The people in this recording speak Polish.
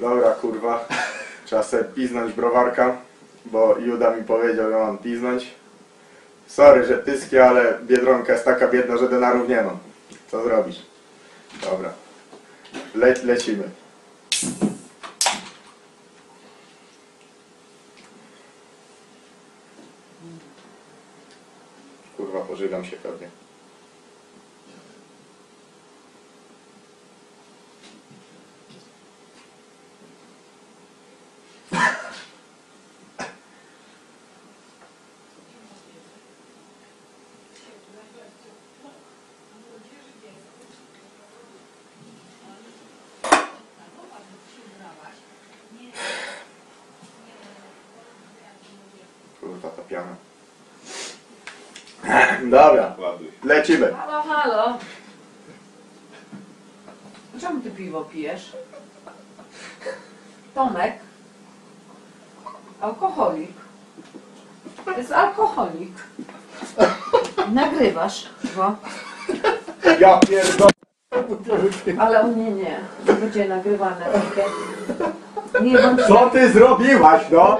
Dobra, kurwa. Trzeba sobie piznąć browarka, bo Juda mi powiedział, że mam piznąć. Sorry, że pyskie, ale Biedronka jest taka biedna, że denarów nie mam. Co zrobisz? Dobra. Le lecimy. Kurwa, pożygam się pewnie. Kurwa, ta piana. Dobra, Ładuj. lecimy. Halo, halo. Czemu ty piwo pijesz? Tomek? Alkoholik. To jest alkoholik. Nagrywasz go. Ja pierdolę. Ale u mnie nie. To będzie nagrywane. takie. Nie bądź Co ty zrobiłaś, no?